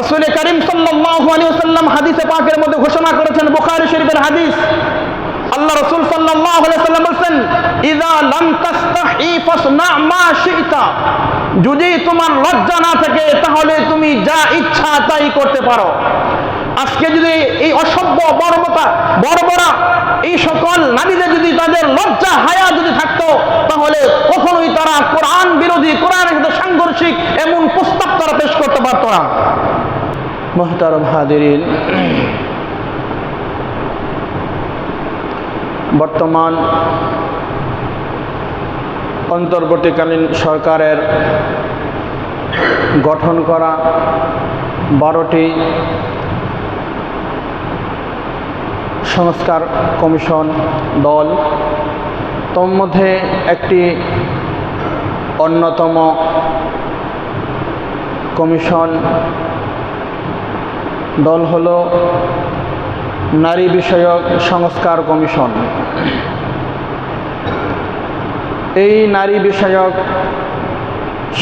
রসুল করিম ওয়াসাল্লাম হাদিসে পাকের মধ্যে ঘোষণা করেছেন, বুখারী শরীফের হাদিস। আল্লাহ রাসূল ওয়াসাল্লাম বলেন ইযা লাম মা শি'তা। যদি তোমার লজ্জা না থাকে, তাহলে তুমি যা ইচ্ছা তাই করতে পারো। আজকে যদি এই অসভ্য বর্বতা, বর্বরা এই সকল নারীদের যদি তাদের লজ্জা, হায়া যদি থাকতো, তাহলে কখনোই তারা কোরআন বিরোধী, কোরআনের সাথে সাংঘর্ষিক এমন প্রস্তাব তারা পেশ করতে পারত না। মোহতারম হাদিরিন বর্তমান অন্তর্বর্তীকালীন সরকারের গঠন করা বারোটি সংস্কার কমিশন দল। তোর মধ্যে একটি অন্যতম কমিশন দল হল নারী বিষয়ক সংস্কার কমিশন। এই নারী বিষয়ক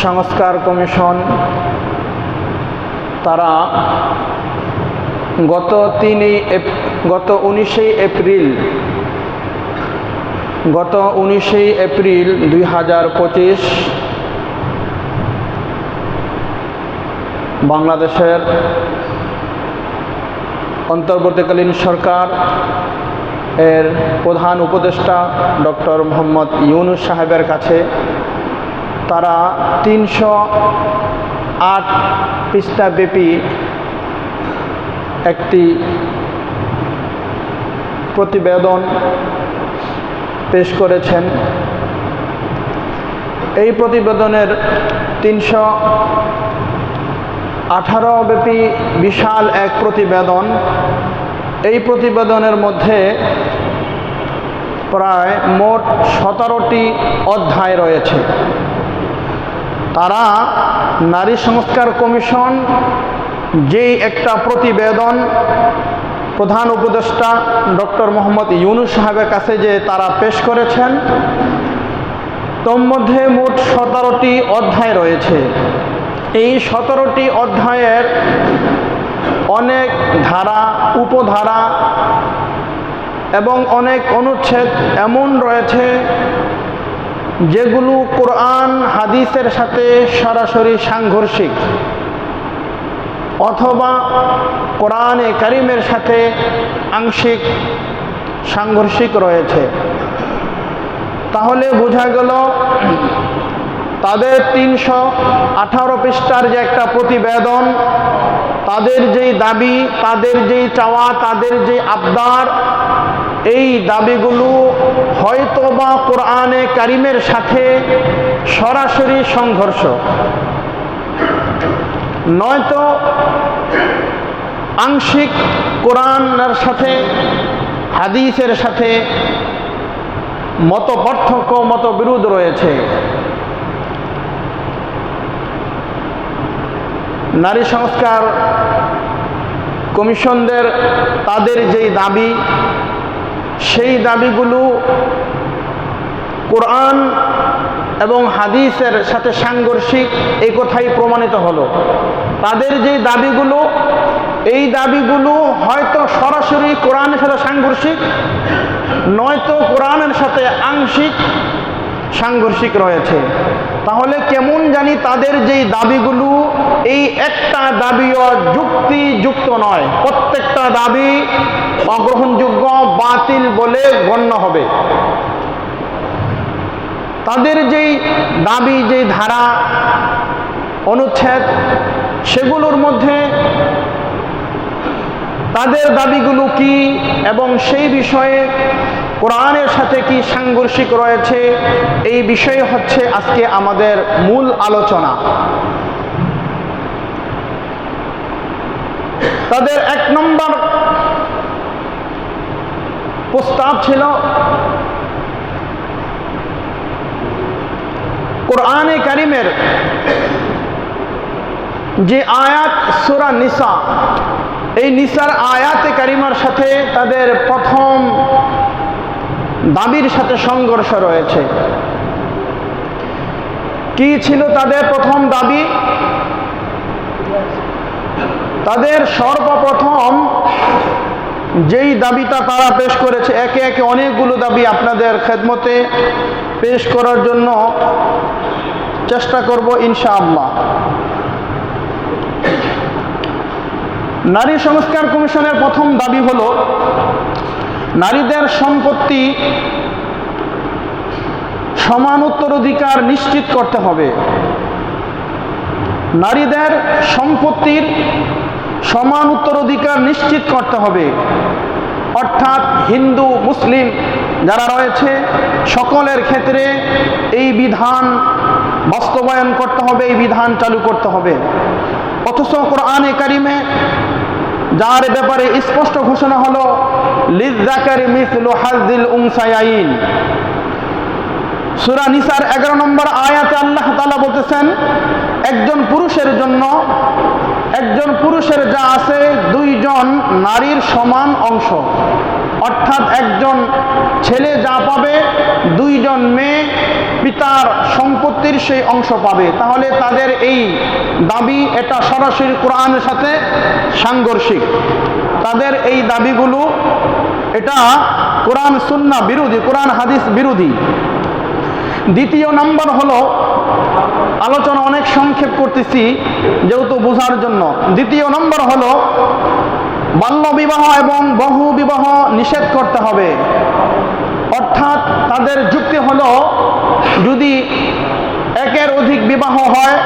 সংস্কার কমিশন তারা গত তিনই গত উনিশে এপ্রিল, গত উনিশে এপ্রিল দুই হাজার পঁচিশ বাংলাদেশের অন্তর্বর্তীকালীন সরকার এর প্রধান উপদেষ্টা ডক্টর মোহাম্মদ ইউনুস সাহেবের কাছে তারা তিনশো আট পৃষ্ঠাব্যাপী একটি প্রতিবেদন পেশ করেছেন। এই প্রতিবেদনের তিনশো আঠারো ব্যাপী বিশাল এক প্রতিবেদন। এই প্রতিবেদনের মধ্যে প্রায় মোট সতেরোটি অধ্যায় রয়েছে। তারা নারী সংস্কার কমিশন যেই একটা প্রতিবেদন প্রধান উপদেষ্টা ডক্টর মোহাম্মদ ইউনুস সাহেবের কাছে যে তারা পেশ করেছেন, তোর মধ্যে মোট সতেরোটি অধ্যায় রয়েছে। এই সতেরোটি অধ্যায়ের অনেক ধারা, উপধারা এবং অনেক অনুচ্ছেদ এমন রয়েছে যেগুলো কোরআন, হাদিসের সাথে সরাসরি সাংঘর্ষিক অথবা কোরআনে কারিমের সাথে আংশিক সাংঘর্ষিক রয়েছে। তাহলে বোঝা গেল তাদের তিনশো আঠারো পৃষ্ঠার যে একটা প্রতিবেদন, তাদের যেই দাবি, তাদের যেই চাওয়া, তাদের যে আবদার, এই দাবিগুলো হয়তো বা কোরআনে কারিমের সাথে সরাসরি সংঘর্ষ। নয়তো আংশিক কোরআনের সাথে, হাদিসের সাথে মত পার্থক্য মত বিরোধ রয়েছে। নারী সংস্কার কমিশনদের তাদের যেই দাবি, সেই দাবিগুলো কোরআন এবং হাদিসের সাথে সাংঘর্ষিক, এই কথাই প্রমাণিত হলো। তাদের যে দাবিগুলো, এই দাবিগুলো হয়তো সরাসরি কোরআনের সাথে সাংঘর্ষিক, নয়তো কোরআনের সাথে আংশিক সাংঘর্ষিক রয়েছে। তাহলে কেমন জানি তাদের যেই দাবিগুলো, এই একটা দাবিও যুক্তিযুক্ত নয়। প্রত্যেকটা দাবি অগ্রহণযোগ্য, বাতিল বলে গণ্য হবে। তাদের যেই দাবি, যেই ধারা, অনুচ্ছেদ, সেগুলোর মধ্যে তাদের দাবিগুলো কি এবং সেই বিষয়ে কোরআনের সাথে কি সাংঘর্ষিক রয়েছে? এই বিষয়ে হচ্ছে আজকে আমাদের মূল আলোচনা। তাদের এক নম্বর প্রস্তাব ছিল, কোরআনে কারিমের যে আয়াত সুরা নিসা, এই নিসার আয়াতে কারিমার সাথে তাদের প্রথম দাবির সাথে সংঘর্ষ রয়েছে। কি ছিল তাদের প্রথম দাবি? তাদের সর্বপ্রথম যেই দাবিটা তারা পেশ করেছে, একে একে অনেকগুলো দাবি আপনাদের খেদমতে পেশ করার জন্য চেষ্টা করব ইনশাআল্লাহ। নারী সংস্কার কমিশনের প্রথম দাবি হল নারীদের সম্পত্তি সমান উত্তরাধিকার নিশ্চিত করতে হবে। নারীদের সম্পত্তির সমান উত্তরাধিকার নিশ্চিত করতে হবে। অর্থাৎ হিন্দু, মুসলিম যারা রয়েছে, সকলের ক্ষেত্রে এই বিধান বাস্তবায়ন করতে হবে, এই বিধান চালু করতে হবে। অথচ কোরআনে কারিমে যার ব্যাপারে স্পষ্ট ঘোষণা হলো লিজাকারি মিসলু হাজিল উংসায়াইন সুরা নিসার এগারো নম্বর আয়াতে আল্লাহ তালা বলতেছেন, একজন পুরুষের জন্য, একজন পুরুষের যা আছে দুইজন নারীর সমান অংশ। অর্থাৎ একজন ছেলে যা পাবে, দুইজন মেয়ে পিতার সম্পত্তির সেই অংশ পাবে। তাহলে তাদের এই দাবি এটা সরাসরি কোরআনের সাথে সাংঘর্ষিক। তাদের এই দাবিগুলো, এটা কোরআন সুন্না বিরোধী, কোরআন হাদিস বিরোধী। দ্বিতীয় নাম্বার হলো, আলোচনা অনেক সংক্ষেপ করতেছি, যেহেতু বোঝার জন্য। দ্বিতীয় নম্বর হলো, বাল্য বিবাহ এবং বহু বিবাহ নিষেধ করতে হবে। অর্থাৎ তাদের যুক্তি হলো যদি একের অধিক বিবাহ হয়,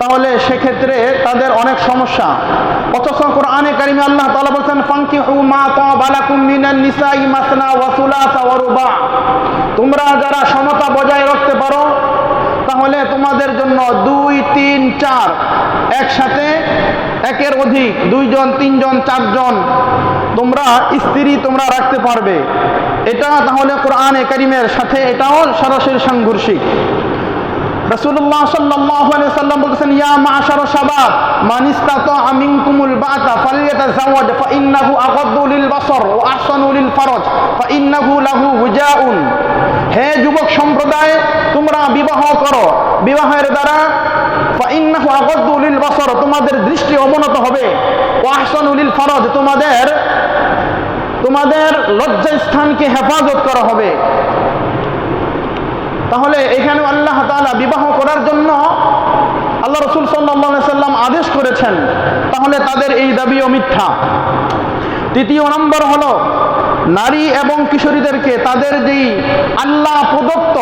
তাহলে সেক্ষেত্রে তাদের অনেক সমস্যা। অথচ কোরআনে কারিমে আল্লাহ তাআলা বলেন ফানকিহু মা তাবালাকুম মিনান নিসাই মাসনা ওয়া সুলাসা ওয়া রুবা। তোমরা যারা সমতা বজায় রাখতে পারো, তাহলে তোমাদের জন্য দুই, তিন, চার একসাথে একের অধিক দুইজন, তিনজন, চারজন। তোমরা স্ত্রী তোমরা রাখতে পারবে। এটা তাহলে কোরআনে কারিমের সাথে এটাও সরাসরি সাংঘর্ষিক। আলাইহি সাল্লাম বলেছেন, ইয়া মাশার শাবাব, মান ইস্তাতা মিনকুমুল বাতা ফালইয়াতাজাওয়াজ ফাইন্নাহু আগাদ্দু লিল বাসর ওয়া আহসানু লিল ফারজ, ফাইন্নাহু লাহু হুজাউন। হে যুবক সম্প্রদায়, তোমরা বিবাহ করো। বিবাহের দ্বারা আগাদ্দু তোমাদের দৃষ্টি অবনত হবে। ওয়া আহসানু লিল ফারজ, তোমাদের তোমাদের লজ্জা স্থানকে হেফাজত করা হবে। তাহলে এখানে আল্লাহ তাআলা বিবাহ করার জন্য আল্লাহ রসুল সাল্লাহ সাল্লাম আদেশ করেছেন। তাহলে তাদের এই দাবিও মিথ্যা। তৃতীয় নম্বর হলো নারী এবং কিশোরীদেরকে তাদের যেই আল্লাহ প্রদত্ত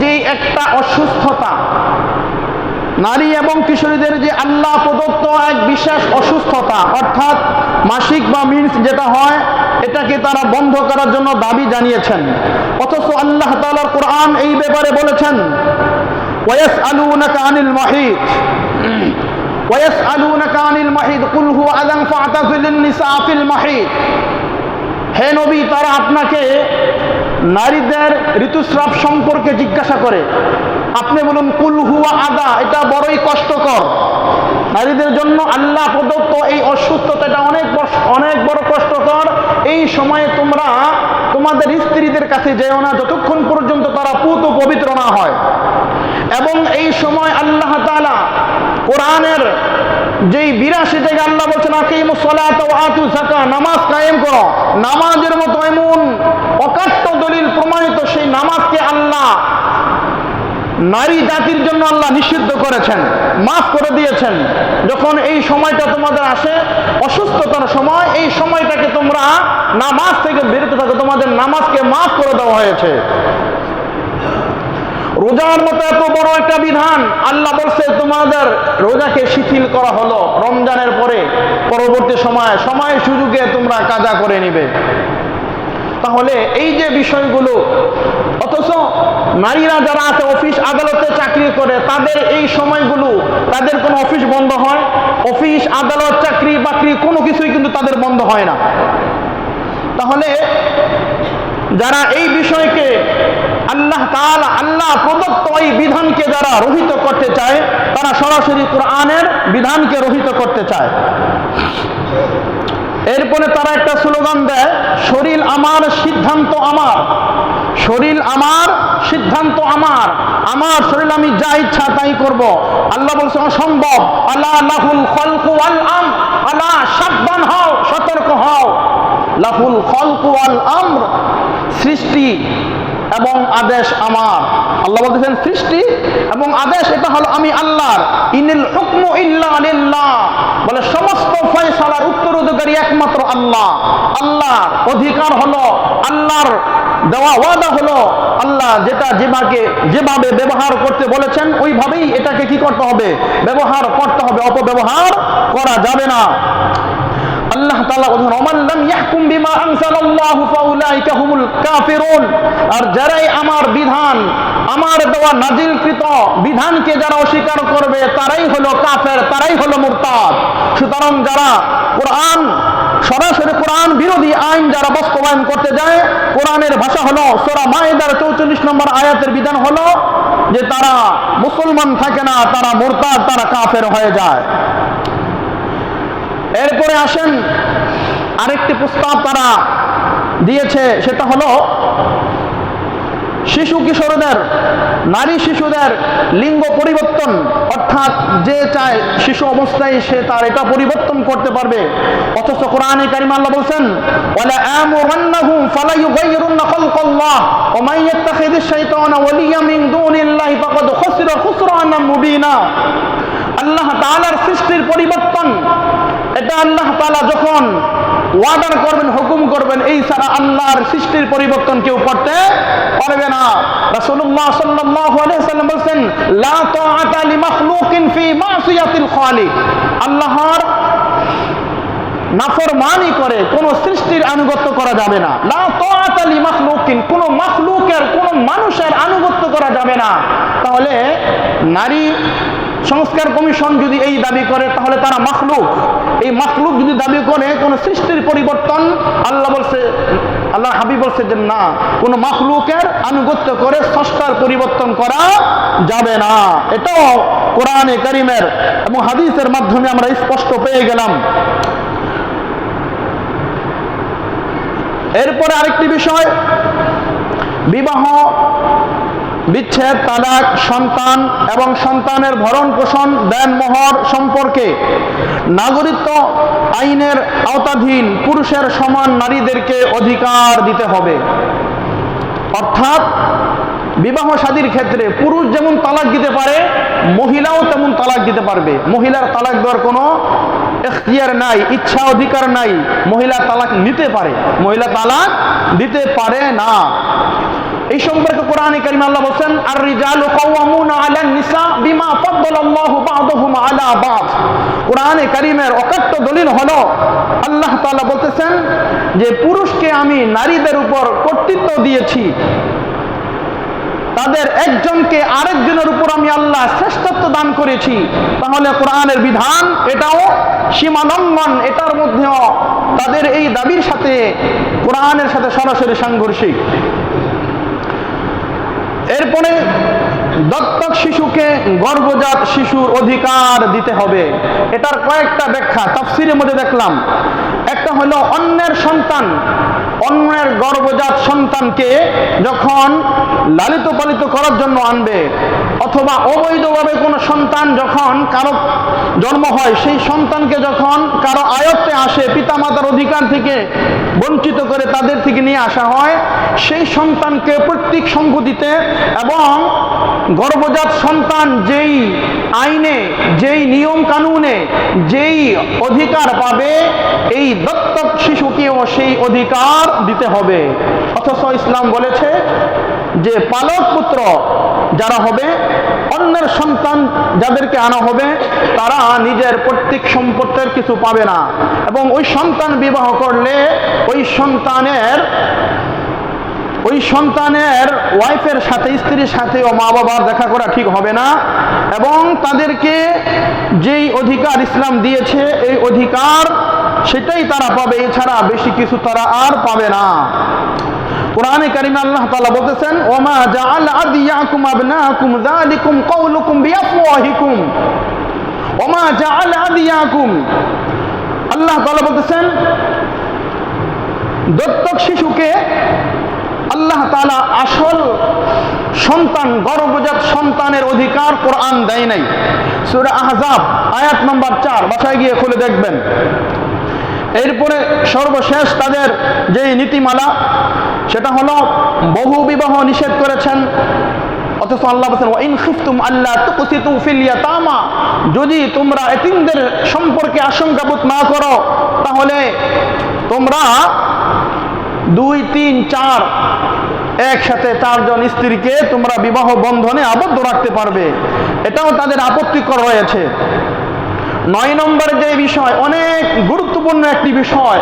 যেই একটা অসুস্থতা, নারী এবং কিশোরীদের যে আল্লাহ প্রদত্ত এক বিশেষ অসুস্থতা, অর্থাৎ মাসিক বা মিন্স যেটা হয়, এটাকে তারা বন্ধ করার জন্য দাবি জানিয়েছেন। অথচ আল্লাহ তাআলার কোরআন এই ব্যাপারে বলেছেন ওয়াস আলুনাকা আনিল মাহিদ ওয়াস আলুনাকা আনিল মাহিদ কুল হু আদান ফাতাজিলুন নিসা ফিল মাহিদ হে নবী, তারা আপনাকে নারীদের ঋতুস্রাব সম্পর্কে জিজ্ঞাসা করে। আপনি বলুন, কুল হুয়া আদা, এটা বড়ই কষ্টকর। নারীদের জন্য আল্লাহ প্রদত্ত এই অসুস্থতাটা অনেক বড়- অনেক বড় কষ্টকর। এই সময়ে তোমরা তোমাদের স্ত্রীদের কাছে যেও না, যতক্ষণ পর্যন্ত তারা পুত পবিত্র না হয়। এবং এই সময় আল্লাহ তাআলা কোরআনের যেই বিরাশি থেকে আল্লাহ বলছেন সলাত আতু নামাজ কায়েম করো। নামাজের মতো এমন অকাট্য দলিল প্রমাণিত সেই নামাজকে আল্লাহ নারী জাতির জন্য আল্লাহ নিষিদ্ধ করেছেন, মাফ করে দিয়েছেন। যখন এই সময়টা তোমাদের আসে, অসুস্থতার সময়, এই সময়টাকে তোমরা নামাজ থেকে বিরত থাকো। তোমাদের নামাজকে মাফ করে দেওয়া হয়েছে। রোজার মতো এত বড় একটা বিধান আল্লাহ বলছে, তোমাদের রোজাকে শিথিল করা হলো রমজানের পরে। পরবর্তী সময়ে সময় সুযোগে তোমরা কাজা করে নিবে। তাহলে এই যে বিষয়গুলো, অথচ নারীরা যারা আছে, অফিস আদালতে চাকরি করে, তাদের এই সময়গুলো তাদের কোনো অফিস বন্ধ হয়? অফিস, আদালত, চাকরি, বাকরি, কোনো কিছুই কিন্তু তাদের বন্ধ হয় না। তাহলে যারা এই বিষয়কে আল্লাহ তাআলা আল্লাহ প্রদত্ত এই বিধানকে যারা রহিত করতে চায়, তারা সরাসরি কোরআনের বিধানকে রহিত করতে চায়। এরপরে তারা একটা স্লোগান দেয়, শরীর আমার, সিদ্ধান্ত আমার। শরীর আমার, সিদ্ধান্ত আমার। আমার শরীর আমি যা ইচ্ছা তাই করব। আল্লাহ বলছে, অসম্ভব। আল্লাহ লাহুল খলকু আল আম আলা সাবধান হও, সতর্ক হও। লাহুল খলকু আল আমর। সৃষ্টি এবং আদেশ আমার। আল্লাহ বলতেছেন, সৃষ্টি এবং আদেশ, এটা হলো আমি আল্লাহর। ইনিল হুকমু ইল্লা লিল্লাহ। বলে সমস্ত ফয়সালার উত্তরাধিকারী একমাত্র আল্লাহ। আল্লাহর অধিকার হলো, আল্লাহর দেওয়া ওয়াদা হলো, আল্লাহ যেটা যেভাবে যেভাবে ব্যবহার করতে বলেছেন, ওইভাবেই এটাকে কি করতে হবে? ব্যবহার করতে হবে, অপব্যবহার করা যাবে না। আল্লাহ ইয়াহকুম বিমা আনজালাল্লাহু ফাউলাইকা হুমুল কাফিরুন। আর যারাই আমার বিধান, আমার দেওয়া নাজিলকৃত বিধানকে যারা অস্বীকার করবে, তারাই হলো কাফের, তারাই হলো মুরতাদ। সুতরাং যারা কোরআন, সরাসরি কোরআন বিরোধী আইন যারা বাস্তবায়ন করতে যায়, কোরআনের ভাষা হলো সূরা মাইদার 44 নম্বর আয়াতের বিধান হলো যে তারা মুসলমান থাকে না, তারা মুরতাদ, তারা কাফের হয়ে যায়। এরপরে আসেন, আরেকটি প্রস্তাব তারা দিয়েছে, সেটা হলো, শিশু কিশোরদের, নারী শিশুদের লিঙ্গ পরিবর্তন, অর্থাৎ যে চায় শিশু অবস্থায় সে তার এটা পরিবর্তন করতে পারবে। অথচ কোরআনে কারিম আল্লাহ বলছেন, ওয়ালা আমুরান্নাহুম ফালা ইউগাইয়িরুন্না খালকাল্লাহ, ওয়া মান ইয়াত্তাখিযিশ শাইতানা ওয়ালিয়্যা মিন দুনিল্লাহি ফাকাদ খাসিরা খুসরানাম মুবিনা। আল্লাহ তাআলার সৃষ্টির পরিবর্তন এটা আল্লাহ তালা যখন ওয়ার্ডার করবেন, হুকুম করবেন, এই ছাড়া আল্লাহর সৃষ্টির পরিবর্তন কেউ করতে পারবে না। রাসূলুল্লাহ সাল্লাল্লাহু আলাইহি সাল্লাম বলেন লা তাআতা লিমাখলুকিন ফি মাসিয়াতিল খালিক। আল্লাহর নাফরমানি করে কোন সৃষ্টির আনুগত্য করা যাবে না। লা তাআতা লিমাখলুকিন, কোন মাখলুকের, কোন মানুষের আনুগত্য করা যাবে না। তাহলে নারী সংস্কার কমিশন যদি এই দাবি করে, তাহলে তারা মাখলুক। এই মাখলুক যদি দাবি করে, কোন সৃষ্টির পরিবর্তন আল্লাহ বলছে, আল্লাহ হাবিব বলছে যে না, কোন মাখলুকের আনুগত্য করে স্রষ্টার পরিবর্তন করা যাবে না। এটাও কোরআনে করিমের এবং হাদিসের মাধ্যমে আমরা স্পষ্ট পেয়ে গেলাম। এরপরে আরেকটি বিষয়, বিবাহ বিচ্ছেদ তালাক সন্তান এবং সন্তানের ভরণ পোষণ দেন মোহর সম্পর্কে নাগরিকত্ব আইনের আওতাধীন পুরুষের সমান নারীদেরকে অধিকার দিতে হবে। অর্থাৎ বিবাহ শাদীর ক্ষেত্রে পুরুষ যেমন তালাক দিতে পারে, মহিলাও তেমন তালাক দিতে পারবে। মহিলার তালাক দেওয়ার কোনো এখতিয়ার নাই, ইচ্ছা, অধিকার নাই। মহিলা তালাক নিতে পারে। মহিলা তালাক দিতে পারে না। এই সম্পর্কে কোরআনে কারিম আল্লাহ বলেন আর রিজালু কাওয়ামুনা আলান নিসা বিমা ফাদ্দালাল্লাহু বা'দাহুম আলা বা'দ। কোরআনে কারিমের অকাট্য দলিল হলো, আল্লাহ তাআলা বলতেছেন যে, পুরুষকে আমি নারীদের উপর কর্তৃত্ব দিয়েছি। তাদের একজনকে আরেকজনের উপর আমি আল্লাহ শ্রেষ্ঠত্ব দান করেছি। তাহলে কোরআনের বিধান এটাও সীমা লঙ্ঘন এটার মধ্যেও তাদের এই দাবির সাথে কোরআনের সাথে সরাসরি সাংঘর্ষিক। এরপরে দত্তক শিশুকে গর্ভজাত শিশুর অধিকার দিতে হবে। এটার কয়েকটা ব্যাখ্যা তাফসিরের মধ্যে দেখলাম। একটা হলো অন্যের সন্তান, অন্যের গর্ভজাত সন্তানকে যখন লালিত পালিত করার জন্য আনবে, অথবা অবৈধভাবে কোনো সন্তান যখন কারও জন্ম হয়, সেই সন্তানকে যখন কারও আয়ত্তে আসে পিতামাতার অধিকার থেকে বঞ্চিত করে তাদের থেকে নিয়ে আসা হয়, সেই সন্তানকে প্রত্যেক সঙ্গ দিতে এবং গর্ভজাত সন্তান যেই আইনে, যেই নিয়ম কানুনে, যেই অধিকার পাবে, এই দত্তক শিশুকেও সেই অধিকার দিতে হবে। অথচ ইসলাম বলেছে যে পালক পুত্র যারা হবে, অন্যের সন্তান যাদেরকে আনা হবে, তারা নিজের প্রত্যেক সম্পত্তির কিছু পাবে না। এবং ওই সন্তান বিবাহ করলে ওই সন্তানের ওই সন্তানের ওয়াইফের সাথে, স্ত্রীর সাথে ও মা বাবার দেখা করা ঠিক হবে না। এবং তাদেরকে যেই অধিকার ইসলাম দিয়েছে, এই অধিকার সেটাই তারা পাবে। এছাড়া বেশি কিছু তারা আর পাবে না। কোরআনে কারিমে আল্লাহ তাআলা বলতেছেন, ওমা জাআল আদিয়াকুম আবনাকুম, যালিকুম কওলুকুম বিআফওয়াহিকুম। ওমা জাআল আদিয়াকুম আল্লাহ তাআলা বলতেছেন, দত্তক শিশুকে আল্লাহ তাআলা আসল সন্তান, গর্ভজাত সন্তানের অধিকার কোরআন দেয় নাই। সূরা আহজাব, আয়াত নম্বর চার, বাসায় গিয়ে খুলে দেখবেন। এরপরে সর্বশেষ তাদের যেই নীতিমালা সেটা হলো বহু বিবাহ নিষেধ করেছেন। অথচ আল্লাহ বলছেন ওয়াইন খিফতুম আল্লাহ তুকসিতু ফিল ইয়াতামা। যদি তোমরা এতিমদের সম্পর্কে আশঙ্কাবোধ না করো, তাহলে তোমরা দুই, তিন, চার একসাথে চারজন স্ত্রীকে তোমরা বিবাহ বন্ধনে আবদ্ধ রাখতে পারবে। এটাও তাদের আপত্তিকর রয়েছে। নয় নম্বরের যে বিষয়, অনেক গুরুত্বপূর্ণ একটি বিষয়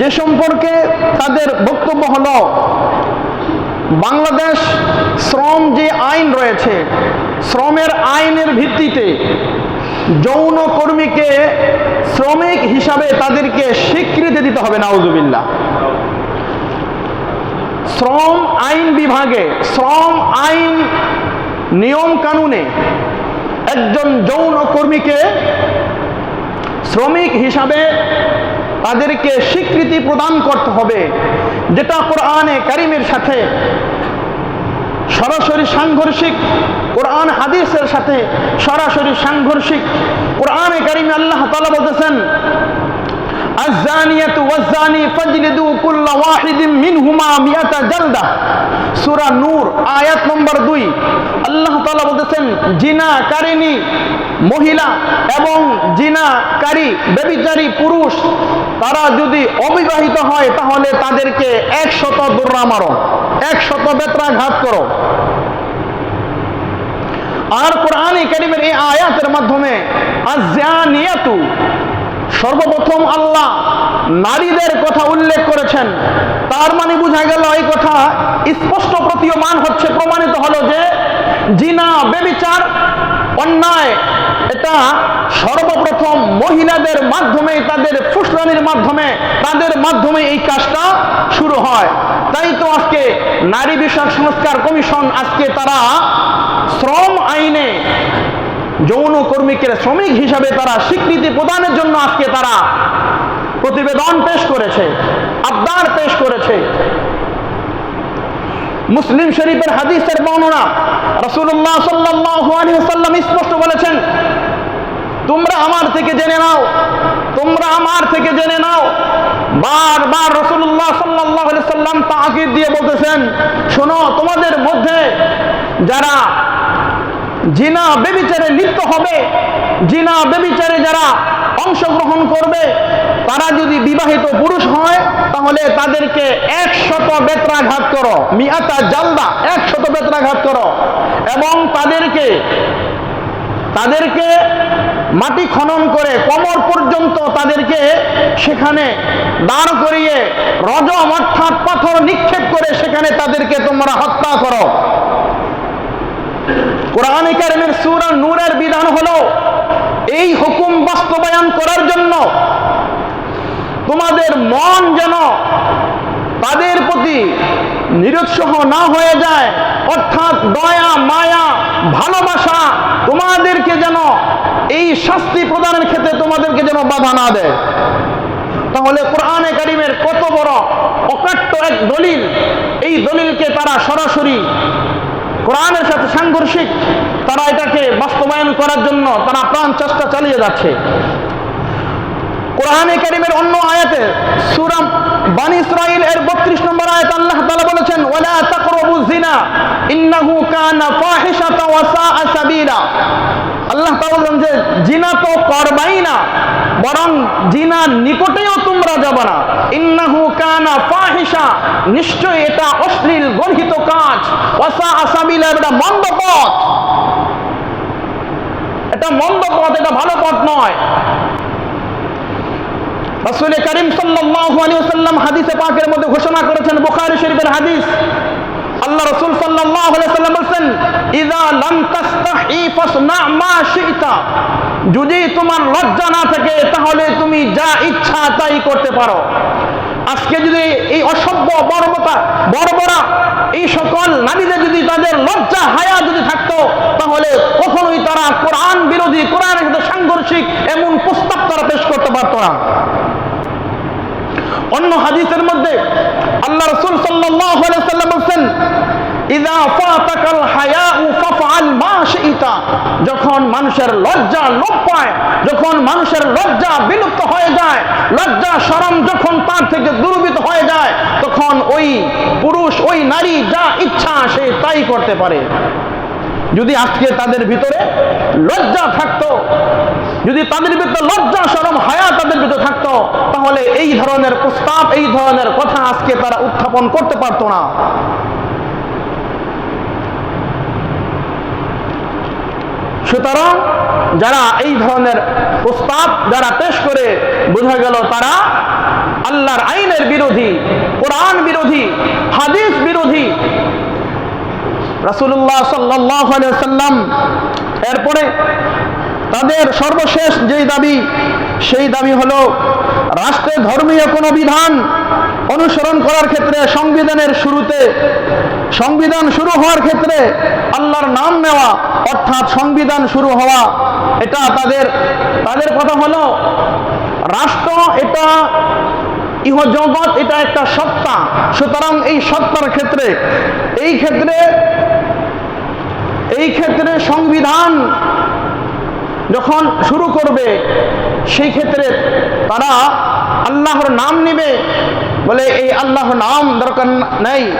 যে সম্পর্কে তাদের বক্তব্য হলো, বাংলাদেশ শ্রম যে আইন রয়েছে, শ্রমের আইনের ভিত্তিতে যৌন কর্মীকে শ্রমিক হিসাবে তাদেরকে স্বীকৃতি দিতে হবে, নাউজুবিল্লাহ। শ্রম আইন বিভাগে, শ্রম আইন নিয়ম কানুনে একজন যৌন কর্মীকে শ্রমিক হিসাবে তাদেরকে স্বীকৃতি প্রদান করতে হবে যেটা কোরআনে কারিমের সাথে সরাসরি সাংঘর্ষিক কোরআন হাদিসের সাথে সরাসরি সাংঘর্ষিক কোরআনে কারিমে আল্লাহ তাআলা বলতেছেন الزانية والزاني فاجلدوا كل واحد منهما مئة جلدة সূরা নূর আয়াত নম্বর দুই আল্লাহ তাআলা বলতেছেন জিনা কারিনী মহিলা এবং জিনাকারী ব্যভিচারী পুরুষ, তারা যদি অবিবাহিত হয়, তাহলে তাদেরকে একশত দৌড়া মারো, একশত বেত্রাঘাত করো। আর কোরআন কারিমের এই আয়াতের মাধ্যমে আজ্জানিয়াতু সর্বপ্রথম আল্লাহ নারীদের কথা উল্লেখ করেছেন। তার মানে বোঝা গেল এই কথা স্পষ্ট প্রতীয়মান হচ্ছে, প্রমাণিত হলো যে জিনা, বেবিচার, অন্যায়, এটা সর্বপ্রথম মহিলাদের মাধ্যমে, তাদের ফুসলানির মাধ্যমে, তাদের মাধ্যমে এই কাজটা শুরু হয়। তাই তো আজকে নারী বিষয়ক সংস্কার কমিশন, আজকে তারা শ্রম আইনে যৌন কর্মীকে শ্রমিক হিসাবে তারা স্বীকৃতি প্রদানের জন্য আজকে তারা প্রতিবেদন পেশ করেছে, আবদার পেশ করেছে। মুসলিম শরীফের হাদিসের বর্ণনা রসুল্লাহ সাল্লাহ সাল্লাম স্পষ্ট বলেছেন, তোমরা আমার থেকে জেনে নাও, তোমরা আমার থেকে জেনে নাও। বারবার রসুল্লাহ সাল্লাহ সাল্লাম তাকিদ দিয়ে বলতেছেন, শোনো, তোমাদের মধ্যে যারা জিনা বেবিচারে লিপ্ত হবে। জিনা বেবিচারে যারা অংশগ্রহণ করবে, তারা যদি বিবাহিত পুরুষ হয়, তাহলে তাদেরকে একশত বেত্রাঘাত করো। মিয়াতা জালদা একশত বেত্রাঘাত করো। এবং তাদেরকে তাদেরকে মাটি খনন করে কমর পর্যন্ত তাদেরকে সেখানে দাঁড় করিয়ে রজম অর্থাৎ পাথর নিক্ষেপ করে সেখানে তাদেরকে তোমরা হত্যা করো। কোরআন কারিমের সূরা নূরের বিধান হলো এই হুকুম বাস্তবায়ন করার জন্য তোমাদের মন যেন তাদের প্রতি নিরুৎসাহ না হয়ে যায়, অর্থাৎ দয়া, মায়া, ভালোবাসা তোমাদেরকে যেন এই শাস্তি প্রদানের ক্ষেত্রে তোমাদেরকে যেন বাধা না দেয়। তাহলে কোরআনে কারিমের কত বড় অকাট্য এক দলিল, এই দলিলকে তারা সরাসরি কোরআনের সাথে সাংঘর্ষিক, তারা এটাকে বাস্তবায়ন করার জন্য তারা প্রাণ চেষ্টা চালিয়ে যাচ্ছে। কোরআনে কারিমের অন্য আয়াতে সুরাম বানি ইসরাইল এর 32 নম্বর আয়াত আল্লাহ তালা বলেছেন, ওয়ালা তাকরবু জিনা ইন্নাহু কানা ফাহিশাতা ওয়া সাআ আল্লাহ বলেন যে, জিনা তো করবাই না, বরং জিনার নিকটেও তোমরা যাবে না। ইন্নাহু কানা ফাহিশা নিশ্চয় এটা অশ্লীল গর্হিত কাজ। ওয়া সাআ সাবিলা এটা মন্দ পথ। এটা মন্দ পথ, এটা ভালো পথ নয়। রাসূল করিম সাল্লাল্লাহু আলাইহি ওয়াসাল্লাম হাদিসে পাকের মধ্যে ঘোষণা করেছেন, বুখারী শরীফের হাদিস। আল্লাহ রাসূল বলেন ইযা লাম ফাসনা মা শি'তা। যদি তোমার লজ্জা না থাকে, তাহলে তুমি যা ইচ্ছা তাই করতে পারো। আজকে যদি এই অসভ্য, বর্বতা, বর্বরা এই সকল নারীদের যদি তাদের লজ্জা, হায়া যদি থাকতো, তাহলে কখনোই তারা কোরআন বিরোধী, কোরআনের সাথে সাংঘর্ষিক এমন প্রস্তাব তারা পেশ করতে পারতো না। অন্য হাদিসের মধ্যে আল্লাহ রসুল আলাইহি সাল্লাম বলছেন যখন মানুষের লজ্জা লোপ পায়, যখন মানুষের লজ্জা বিলুপ্ত হয়ে যায়, লজ্জা শরম যখন তার থেকে দূরীভূত হয়ে যায়, তখন ওই পুরুষ, ওই নারী যা ইচ্ছা সে তাই করতে পারে। যদি আজকে তাদের ভিতরে লজ্জা থাকতো, যদি তাদের ভিতরে লজ্জা সরম হায়া তাদের ভিতরে থাকতো, তাহলে এই ধরনের প্রস্তাব, এই ধরনের কথা আজকে তারা উত্থাপন করতে পারতো না। সুতরাং যারা এই ধরনের প্রস্তাব যারা পেশ করে, বোঝা গেল তারা আল্লাহর আইনের বিরোধী, কোরআন বিরোধী, হাদিস বিরোধী রাসুল্লাহ সাল্লাহ সাল্লাম এরপরে তাদের সর্বশেষ যেই দাবি, সেই দাবি হলো রাষ্ট্রের ধর্মীয় কোনো বিধান অনুসরণ করার ক্ষেত্রে সংবিধানের শুরুতে, সংবিধান শুরু হওয়ার ক্ষেত্রে আল্লাহর নাম নেওয়া, অর্থাৎ সংবিধান শুরু হওয়া, এটা তাদের তাদের কথা হলো রাষ্ট্র এটা ইহজগৎ এটা একটা সত্তা। সুতরাং এই সত্তার ক্ষেত্রে, এই ক্ষেত্রে এই ক্ষেত্রে সংবিধান যখন শুরু করবে, সেই ক্ষেত্রে তারা আল্লাহর নাম নিবে। বলে এই আল্লাহর নাম দরকার নেই।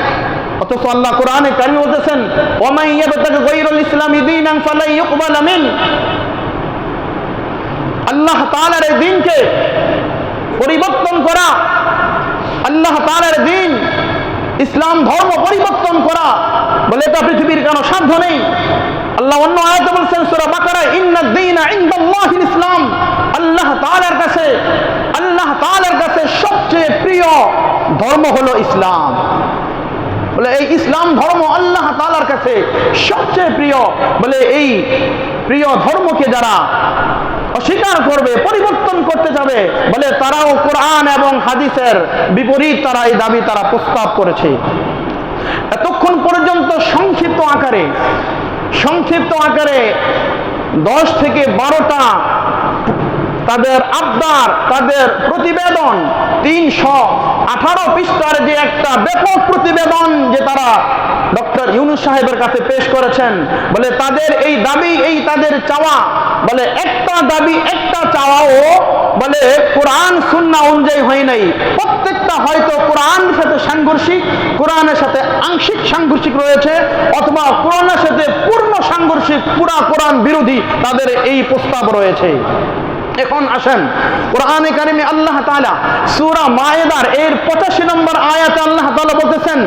অথচ আল্লাহ কোরআনে কারিমে বলতেছেন আল্লাহ তাআলার এই দিনকে পরিবর্তন করা। আল্লাহ তাআলার দিন, ইসলাম ধর্ম পরিবর্তন করা। বলে এটা পৃথিবীর কোনো সাধ্য নেই। আল্লাহ অন্য আয়াতে বলছেন, সূরা বাকারা, ইন্না দীনা ইনদাল্লাহিল ইসলাম। আল্লাহ তাআলার কাছে, আল্লাহ তাআলার কাছে সবচেয়ে প্রিয় ধর্ম হলো ইসলাম। বলে এই ইসলাম ধর্ম আল্লাহ তাআলার কাছে সবচেয়ে প্রিয়। বলে এই প্রিয় ধর্মকে যারা অস্বীকার করবে, পরিবর্তন করতে যাবে, বলে তারাও কোরআন এবং হাদিসের বিপরীত তারা এই দাবি তারা প্রস্তাব করেছে। এতক্ষণ পর্যন্ত সংক্ষিপ্ত আকারে সংক্ষিপ্ত আকারে দশ থেকে বারোটা তাদের আবদার, তাদের প্রতিবেদন তিনশো আঠারো পৃষ্ঠার যে একটা ব্যাপক প্রতিবেদন যে তারা ডক্টর ইউনুস সাহেবের কাছে পেশ করেছেন, বলে তাদের এই দাবি, এই তাদের চাওয়া, বলে একটা দাবি, একটা চাওয়াও, বলে কোরআন, সুন্না অনুযায়ী হয় নাই। প্রত্যেকটা হয়তো কোরআনের সাথে সাংঘর্ষিক, কোরআনের সাথে আংশিক সাংঘর্ষিক রয়েছে, অথবা কোরআনের সাথে পূর্ণ সাংঘর্ষিক, পুরা কোরআন বিরোধী তাদের এই প্রস্তাব রয়েছে। এখন আসেন। কোরআনে কারিমে আল্লাহ তাআলা সূরা মায়েদার এর 85 নম্বর আয়াতে আল্লাহ তাআলা বলতেছেন